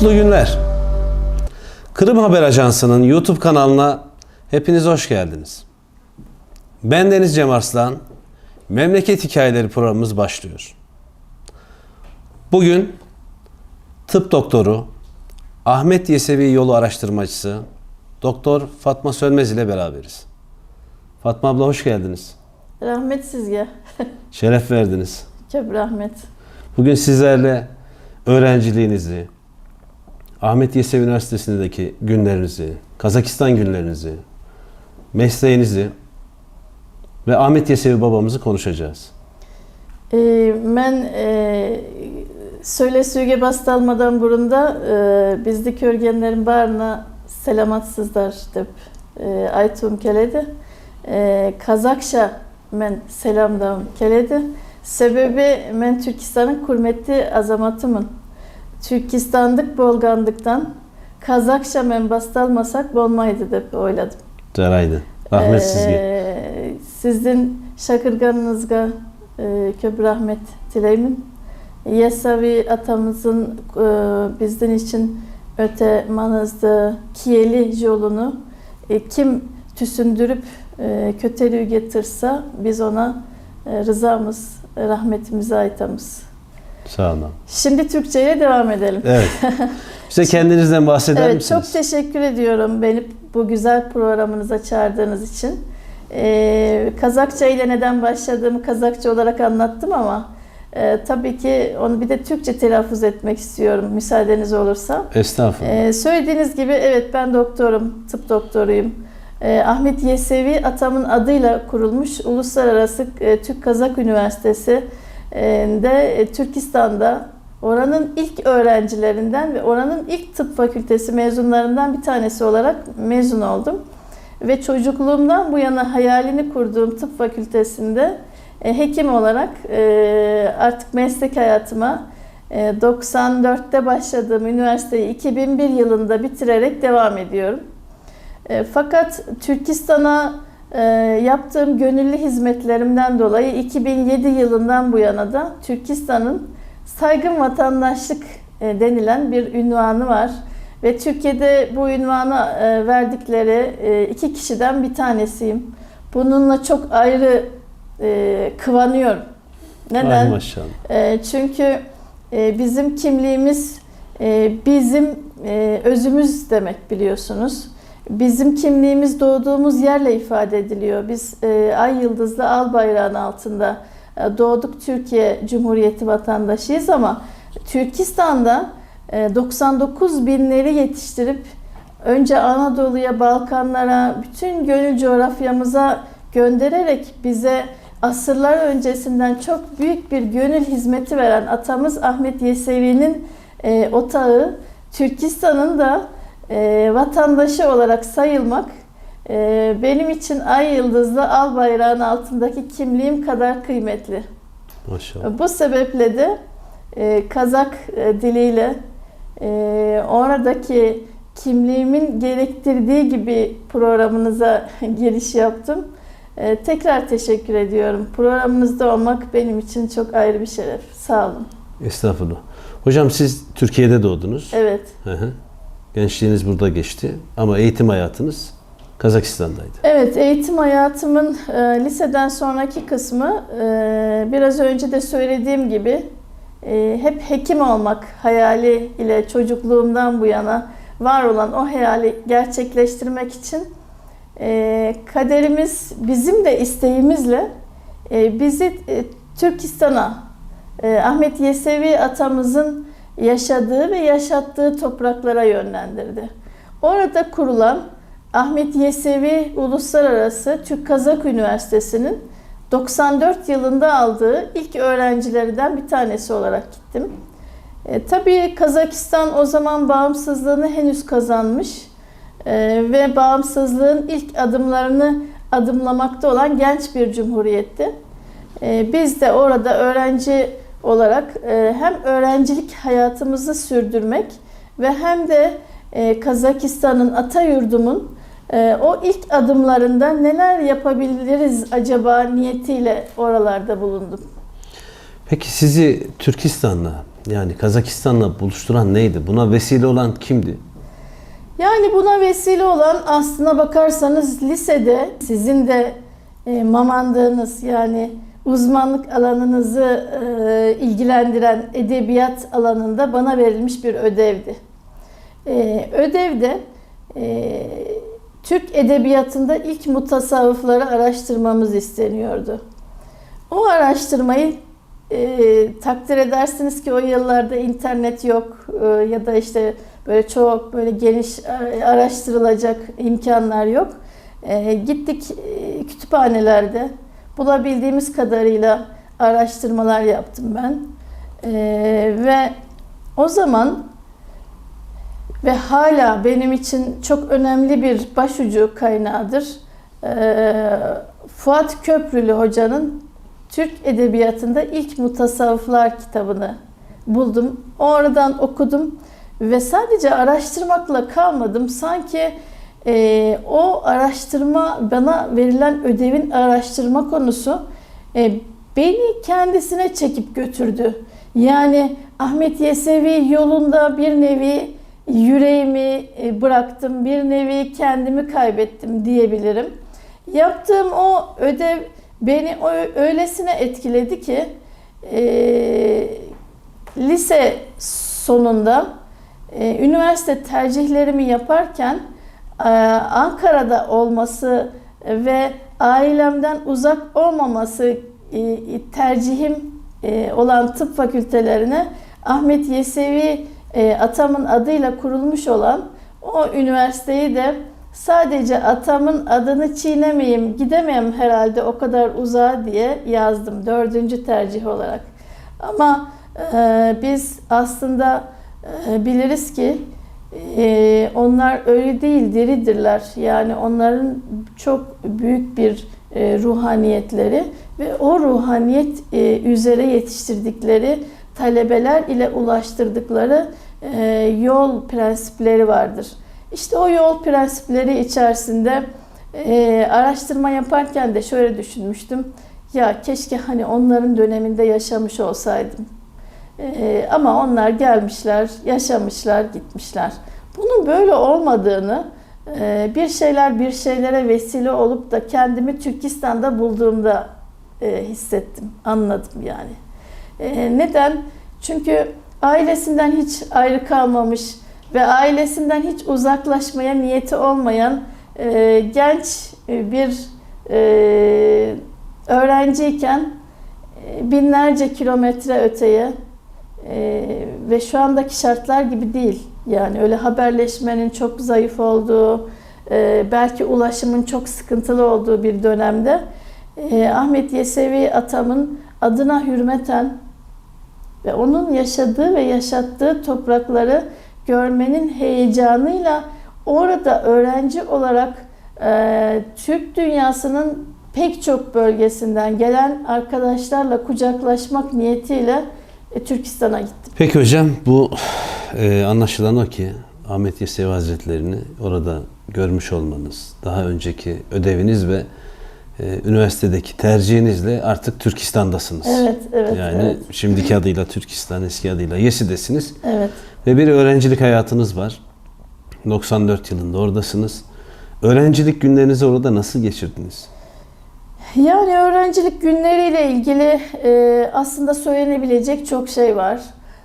Mutlu günler. Kırım Haber Ajansı'nın YouTube kanalına hepiniz hoş geldiniz. Ben Deniz Cem Arslan. Memleket Hikayeleri programımız başlıyor. Bugün tıp doktoru, Ahmet Yesevi yolu araştırmacısı Doktor Fatma Sönmez ile beraberiz. Fatma abla hoş geldiniz. Rahmet sizge. Şeref verdiniz. Çok rahmet. Bugün sizlerle öğrenciliğinizi, Ahmet Yesevi Üniversitesi'ndeki günlerinizi, Kazakistan günlerinizi, mesleğinizi ve Ahmet Yesevi babamızı konuşacağız. Ee, ben e, söyle süge bastalmadan burunda e, bizde körgenlerin barına selamatsızlar dep e, aytum keledi. E, Kazakça men selamdam keledi. Sebebi men Türkistan'ın kurmetli azamatımın. Türkistan'dık bolgandıktan Kazakça men bastalmasak bolmaydı dep oyladım. Caraydı. Rahmet sizge. Ee, Sizin şakırganınızga e, köp rahmet dileyimin. Yesavi atamızın e, bizden için öte manızdı kiyeli yolunu e, kim tüsündürüp e, kötülüğü getirse biz ona e, rızamız, rahmetimizi aitamız. Sağ olun. Şimdi Türkçe'ye devam edelim. Evet. Bize kendinizden bahseder Evet, misiniz? çok teşekkür ediyorum beni bu güzel programınıza çağırdığınız için. Ee, Kazakça ile neden başladığımı Kazakça olarak anlattım ama e, tabii ki onu bir de Türkçe telaffuz etmek istiyorum müsaadeniz olursa. Estağfurullah. Ee, söylediğiniz gibi evet ben doktorum, tıp doktoruyum. Ee, Ahmet Yesevi atamın adıyla kurulmuş Uluslararası e, Türk Kazak Üniversitesi de e, Türkistan'da oranın ilk öğrencilerinden ve oranın ilk tıp fakültesi mezunlarından bir tanesi olarak mezun oldum. Ve çocukluğumdan bu yana hayalini kurduğum tıp fakültesinde e, hekim olarak e, artık meslek hayatıma e, 94'te başladığım üniversiteyi 2001 yılında bitirerek devam ediyorum. Fakat Türkistan'a e, yaptığım gönüllü hizmetlerimden dolayı 2007 yılından bu yana da Türkistan'ın saygın vatandaşlık e, denilen bir ünvanı var. Ve Türkiye'de bu ünvanı e, verdikleri e, iki kişiden bir tanesiyim. Bununla çok ayrı e, kıvanıyorum. Ay Neden? maşallah. E, çünkü e, bizim kimliğimiz e, bizim e, özümüz demek biliyorsunuz. Bizim kimliğimiz doğduğumuz yerle ifade ediliyor. Biz e, ay yıldızlı al bayrağın altında e, doğduk Türkiye Cumhuriyeti vatandaşıyız ama Türkistan'da e, 99 binleri yetiştirip önce Anadolu'ya, Balkanlara, bütün gönül coğrafyamıza göndererek bize asırlar öncesinden çok büyük bir gönül hizmeti veren atamız Ahmet Yesevi'nin e, otağı Türkistan'ın da e, vatandaşı olarak sayılmak e, benim için ay yıldızlı al bayrağın altındaki kimliğim kadar kıymetli. Maşallah. Bu sebeple de e, Kazak e, diliyle e, oradaki kimliğimin gerektirdiği gibi programınıza giriş yaptım. E, tekrar teşekkür ediyorum. Programınızda olmak benim için çok ayrı bir şeref. Sağ olun. Estağfurullah. Hocam siz Türkiye'de doğdunuz. Evet. Hı hı. Gençliğiniz burada geçti ama eğitim hayatınız Kazakistan'daydı. Evet, eğitim hayatımın e, liseden sonraki kısmı e, biraz önce de söylediğim gibi e, hep hekim olmak hayali ile çocukluğumdan bu yana var olan o hayali gerçekleştirmek için e, kaderimiz bizim de isteğimizle e, bizi e, Türkistan'a e, Ahmet Yesevi atamızın yaşadığı ve yaşattığı topraklara yönlendirdi. Orada kurulan Ahmet Yesevi Uluslararası Türk Kazak Üniversitesi'nin 94 yılında aldığı ilk öğrencilerden bir tanesi olarak gittim. E, tabii Kazakistan o zaman bağımsızlığını henüz kazanmış e, ve bağımsızlığın ilk adımlarını adımlamakta olan genç bir cumhuriyetti. E, biz de orada öğrenci olarak e, hem öğrencilik hayatımızı sürdürmek ve hem de e, Kazakistan'ın ata yurdumun e, o ilk adımlarında neler yapabiliriz acaba niyetiyle oralarda bulundum. Peki sizi Türkistan'la Yani Kazakistan'la buluşturan neydi? Buna vesile olan kimdi? Yani buna vesile olan aslına bakarsanız lisede sizin de e, mamandığınız yani uzmanlık alanınızı e, ilgilendiren edebiyat alanında bana verilmiş bir ödevdi. E, ödevde e, Türk edebiyatında ilk mutasavvıfları araştırmamız isteniyordu. O araştırmayı e, takdir edersiniz ki o yıllarda internet yok e, ya da işte böyle çok böyle geniş araştırılacak imkanlar yok. E, gittik e, kütüphanelerde bulabildiğimiz kadarıyla araştırmalar yaptım ben E, ve o zaman ve hala benim için çok önemli bir başucu kaynağıdır. E, Fuat Köprülü hocanın Türk Edebiyatı'nda ilk mutasavvıflar kitabını buldum. Oradan okudum ve sadece araştırmakla kalmadım. Sanki e, o araştırma, bana verilen ödevin araştırma konusu e, beni kendisine çekip götürdü. Yani Ahmet Yesevi yolunda bir nevi yüreğimi e, bıraktım, bir nevi kendimi kaybettim diyebilirim. Yaptığım o ödev beni öylesine etkiledi ki e, lise sonunda e, üniversite tercihlerimi yaparken Ankara'da olması ve ailemden uzak olmaması e, tercihim e, olan tıp fakültelerine Ahmet Yesevi e, atamın adıyla kurulmuş olan o üniversiteyi de sadece atamın adını çiğnemeyeyim, gidemeyim herhalde o kadar uzağa diye yazdım dördüncü tercih olarak. Ama e, biz aslında e, biliriz ki e, onlar öyle değil, diridirler. Yani onların çok büyük bir e, ruhaniyetleri ve o ruhaniyet e, üzere yetiştirdikleri talebeler ile ulaştırdıkları e, yol prensipleri vardır. İşte o yol prensipleri içerisinde e, araştırma yaparken de şöyle düşünmüştüm. Ya keşke hani onların döneminde yaşamış olsaydım. E, ama onlar gelmişler, yaşamışlar, gitmişler. Bunun böyle olmadığını, e, bir şeyler bir şeylere vesile olup da kendimi Türkistan'da bulduğumda e, hissettim, anladım yani. E, neden? Çünkü ailesinden hiç ayrı kalmamış ve ailesinden hiç uzaklaşmaya niyeti olmayan genç bir öğrenciyken binlerce kilometre öteye e, ve şu andaki şartlar gibi değil. Yani öyle haberleşmenin çok zayıf olduğu, e, belki ulaşımın çok sıkıntılı olduğu bir dönemde e, Ahmet Yesevi atamın adına hürmeten ve onun yaşadığı ve yaşattığı toprakları görmenin heyecanıyla orada öğrenci olarak e, Türk dünyasının pek çok bölgesinden gelen arkadaşlarla kucaklaşmak niyetiyle e, Türkistan'a gittim. Peki hocam bu e, anlaşılan o ki Ahmet Yesevi Hazretlerini orada görmüş olmanız, daha önceki ödeviniz ve e, üniversitedeki tercihinizle artık Türkistan'dasınız. Evet, evet, Yani evet. şimdiki adıyla Türkistan, eski adıyla Yesi'desiniz. Evet. Ve bir öğrencilik hayatınız var. 94 yılında oradasınız. Öğrencilik günlerinizi orada nasıl geçirdiniz? Yani öğrencilik günleriyle ilgili e, aslında söylenebilecek çok şey var.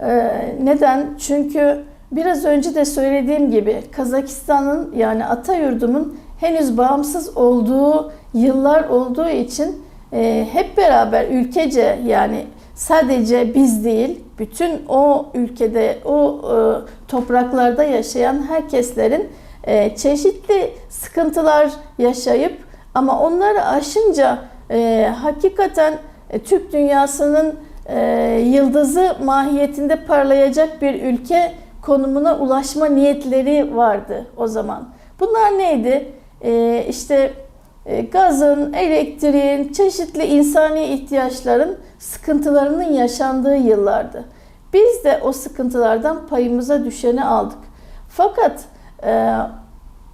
E, neden? Çünkü biraz önce de söylediğim gibi Kazakistan'ın yani Atayurdumun henüz bağımsız olduğu yıllar olduğu için e, hep beraber ülkece yani sadece biz değil bütün o ülkede o e, topraklarda yaşayan herkeslerin e, çeşitli sıkıntılar yaşayıp ama onları aşınca e, hakikaten e, Türk dünyasının e, yıldızı mahiyetinde parlayacak bir ülke konumuna ulaşma niyetleri vardı o zaman. Bunlar neydi? E, işte e, gazın, elektriğin, çeşitli insani ihtiyaçların sıkıntılarının yaşandığı yıllardı. Biz de o sıkıntılardan payımıza düşeni aldık. Fakat e,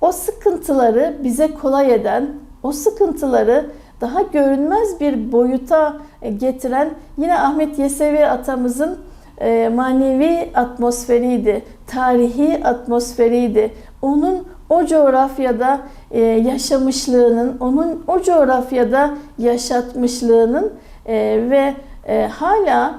o sıkıntıları bize kolay eden, o sıkıntıları daha görünmez bir boyuta e, getiren yine Ahmet Yesevi atamızın e, manevi atmosferiydi, tarihi atmosferiydi. Onun o coğrafyada e, yaşamışlığının, onun o coğrafyada yaşatmışlığının ve hala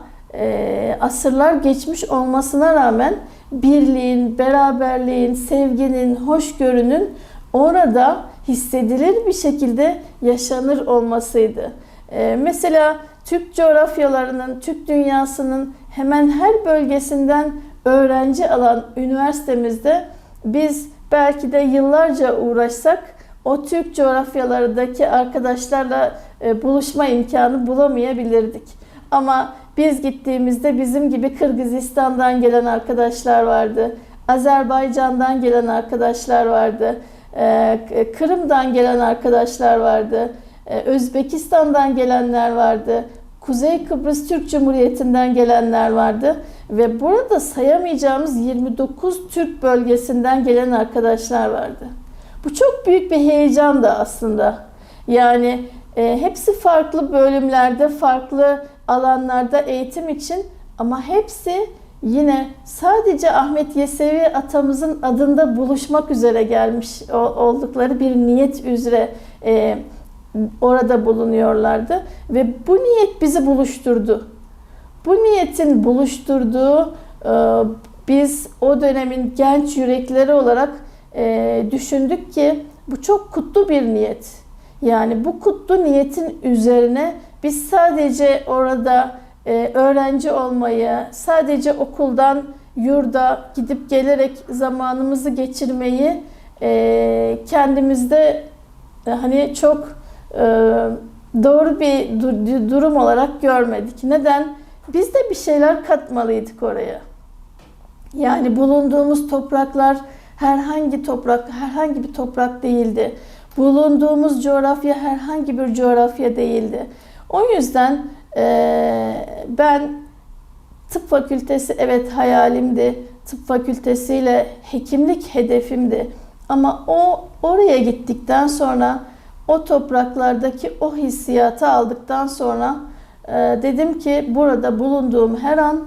asırlar geçmiş olmasına rağmen birliğin, beraberliğin, sevginin, hoşgörünün orada hissedilir bir şekilde yaşanır olmasıydı. E, mesela Türk coğrafyalarının, Türk dünyasının hemen her bölgesinden öğrenci alan üniversitemizde biz belki de yıllarca uğraşsak o Türk coğrafyalarındaki arkadaşlarla e, buluşma imkanı bulamayabilirdik. Ama biz gittiğimizde bizim gibi Kırgızistan'dan gelen arkadaşlar vardı. Azerbaycan'dan gelen arkadaşlar vardı. E, Kırım'dan gelen arkadaşlar vardı. e, Özbekistan'dan gelenler vardı. Kuzey Kıbrıs Türk Cumhuriyeti'nden gelenler vardı ve burada sayamayacağımız 29 Türk bölgesinden gelen arkadaşlar vardı. Bu çok büyük bir heyecan da aslında. Yani e, hepsi farklı bölümlerde, farklı alanlarda eğitim için ama hepsi yine sadece Ahmet Yesevi atamızın adında buluşmak üzere gelmiş oldukları bir niyet üzere e, orada bulunuyorlardı ve bu niyet bizi buluşturdu. Bu niyetin buluşturduğu e, biz o dönemin genç yürekleri olarak e, düşündük ki bu çok kutlu bir niyet. Yani bu kutlu niyetin üzerine biz sadece orada e, öğrenci olmayı, sadece okuldan yurda gidip gelerek zamanımızı geçirmeyi e, kendimizde e, hani çok e, doğru bir du- durum olarak görmedik. Neden? Biz de bir şeyler katmalıydık oraya. Yani bulunduğumuz topraklar herhangi toprak, herhangi bir toprak değildi. Bulunduğumuz coğrafya herhangi bir coğrafya değildi. O yüzden eee, ben tıp fakültesi evet hayalimdi. Tıp fakültesiyle hekimlik hedefimdi. Ama o oraya gittikten sonra o topraklardaki o hissiyatı aldıktan sonra eee, dedim ki burada bulunduğum her an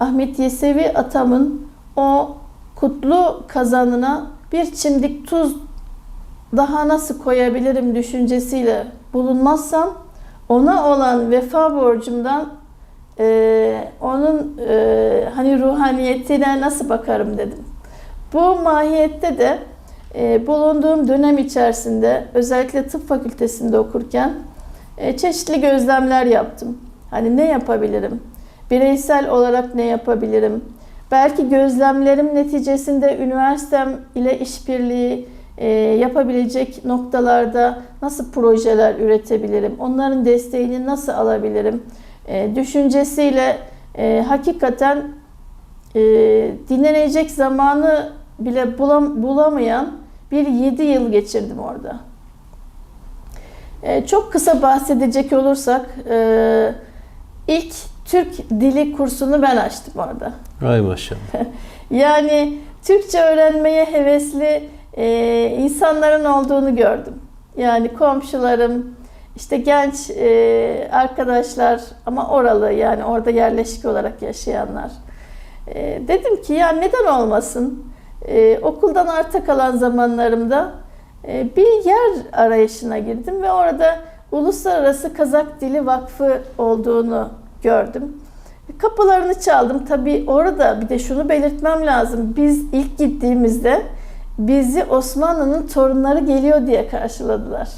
Ahmet Yesevi atamın o kutlu kazanına bir çimdik tuz daha nasıl koyabilirim düşüncesiyle bulunmazsam ona olan vefa borcumdan eee, onun eee, hani ruhaniyetine nasıl bakarım dedim. Bu mahiyette de eee, bulunduğum dönem içerisinde özellikle tıp fakültesinde okurken eee, çeşitli gözlemler yaptım. Hani ne yapabilirim? Bireysel olarak ne yapabilirim? Belki gözlemlerim neticesinde üniversitem ile işbirliği e, yapabilecek noktalarda nasıl projeler üretebilirim? Onların desteğini nasıl alabilirim? E, düşüncesiyle e, hakikaten e, dinlenecek zamanı bile bulam- bulamayan bir 7 yıl geçirdim orada. E, çok kısa bahsedecek olursak e, ilk Türk dili kursunu ben açtım orada. Ay maşallah. Yani Türkçe öğrenmeye hevesli e, insanların olduğunu gördüm. Yani komşularım, işte genç e, arkadaşlar ama oralı yani orada yerleşik olarak yaşayanlar. E, dedim ki ya neden olmasın? E, okuldan arta kalan zamanlarımda e, bir yer arayışına girdim ve orada Uluslararası Kazak Dili Vakfı olduğunu gördüm. Kapılarını çaldım. Tabii orada bir de şunu belirtmem lazım. Biz ilk gittiğimizde bizi Osmanlı'nın torunları geliyor diye karşıladılar.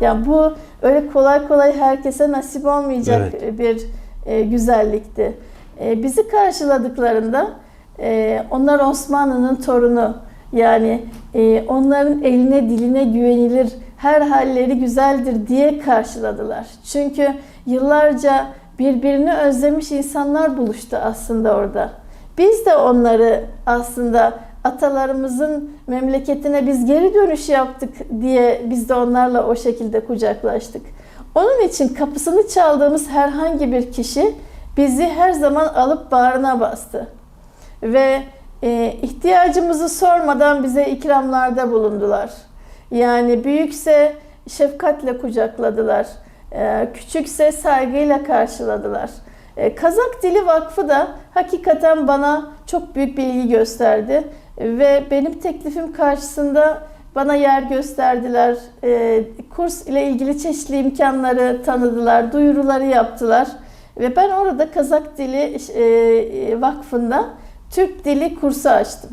Yani bu öyle kolay kolay herkese nasip olmayacak Evet. bir e, güzellikti. E, bizi karşıladıklarında e, onlar Osmanlı'nın torunu. Yani e, onların eline diline güvenilir, her halleri güzeldir diye karşıladılar. Çünkü yıllarca birbirini özlemiş insanlar buluştu aslında orada. Biz de onları aslında atalarımızın memleketine biz geri dönüş yaptık diye biz de onlarla o şekilde kucaklaştık. Onun için kapısını çaldığımız herhangi bir kişi bizi her zaman alıp bağrına bastı. Ve e, ihtiyacımızı sormadan bize ikramlarda bulundular. Yani büyükse şefkatle kucakladılar. E, küçükse saygıyla karşıladılar. E, Kazak Dili Vakfı da hakikaten bana çok büyük bir ilgi gösterdi ve benim teklifim karşısında bana yer gösterdiler. E, kurs ile ilgili çeşitli imkanları tanıdılar, duyuruları yaptılar. Ve ben orada Kazak Dili e, Vakfı'nda Türk Dili kursu açtım.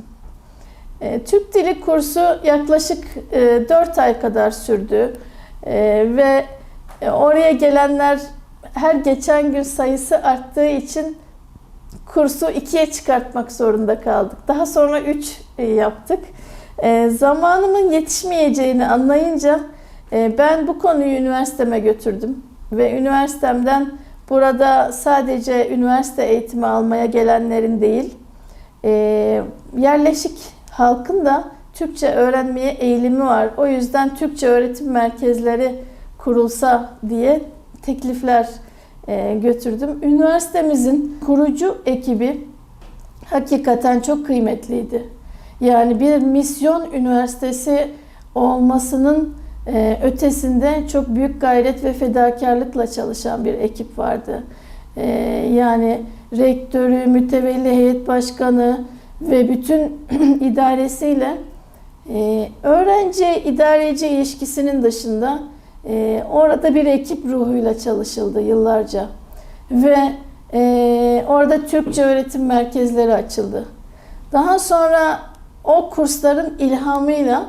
E, Türk Dili kursu yaklaşık e, 4 ay kadar sürdü. E, ve e, oraya gelenler her geçen gün sayısı arttığı için kursu ikiye çıkartmak zorunda kaldık. Daha sonra üç e, yaptık. E, zamanımın yetişmeyeceğini anlayınca e, ben bu konuyu üniversiteme götürdüm. Ve üniversitemden burada sadece üniversite eğitimi almaya gelenlerin değil, e, yerleşik halkın da Türkçe öğrenmeye eğilimi var. O yüzden Türkçe öğretim merkezleri kurulsa diye teklifler götürdüm. Üniversitemizin kurucu ekibi hakikaten çok kıymetliydi. Yani bir misyon üniversitesi olmasının e, ötesinde çok büyük gayret ve fedakarlıkla çalışan bir ekip vardı. E, yani rektörü, mütevelli heyet başkanı ve bütün idaresiyle e, öğrenci idareci ilişkisinin dışında e, orada bir ekip ruhuyla çalışıldı yıllarca. Ve e, orada Türkçe öğretim merkezleri açıldı. Daha sonra o kursların ilhamıyla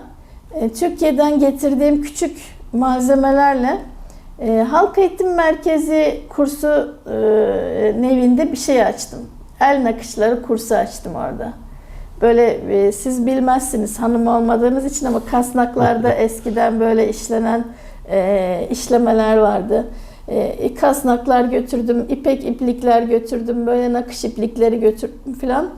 e, Türkiye'den getirdiğim küçük malzemelerle e, Halk Eğitim Merkezi kursu e, nevinde bir şey açtım. El nakışları kursu açtım orada. Böyle e, siz bilmezsiniz hanım olmadığınız için ama kasnaklarda eskiden böyle işlenen e, işlemeler vardı. E, kasnaklar götürdüm, ipek iplikler götürdüm, böyle nakış iplikleri götürdüm filan.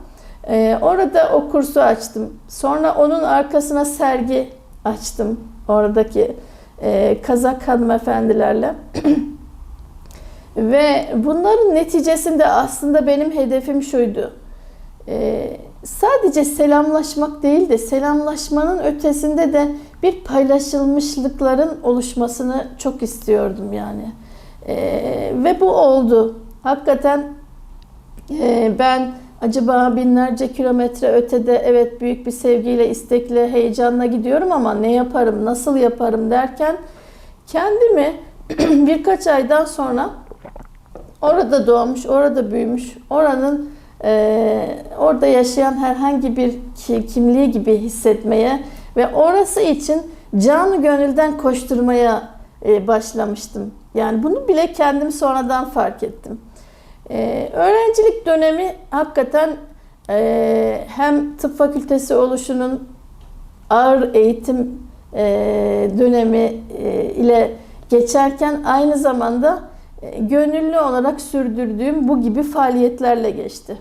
E, orada o kursu açtım. Sonra onun arkasına sergi açtım oradaki e, Kazak hanımefendilerle. Ve bunların neticesinde aslında benim hedefim şuydu. E, sadece selamlaşmak değil de selamlaşmanın ötesinde de bir paylaşılmışlıkların oluşmasını çok istiyordum yani. E, ve bu oldu. Hakikaten e, ben acaba binlerce kilometre ötede evet büyük bir sevgiyle, istekle, heyecanla gidiyorum ama ne yaparım, nasıl yaparım derken kendimi birkaç aydan sonra orada doğmuş, orada büyümüş, oranın orada yaşayan herhangi bir ki- kimliği gibi hissetmeye ve orası için canı gönülden koşturmaya e, başlamıştım. Yani bunu bile kendim sonradan fark ettim. E, öğrencilik dönemi hakikaten e, hem tıp fakültesi oluşunun ağır eğitim e, dönemi ile geçerken aynı zamanda gönüllü olarak sürdürdüğüm bu gibi faaliyetlerle geçti.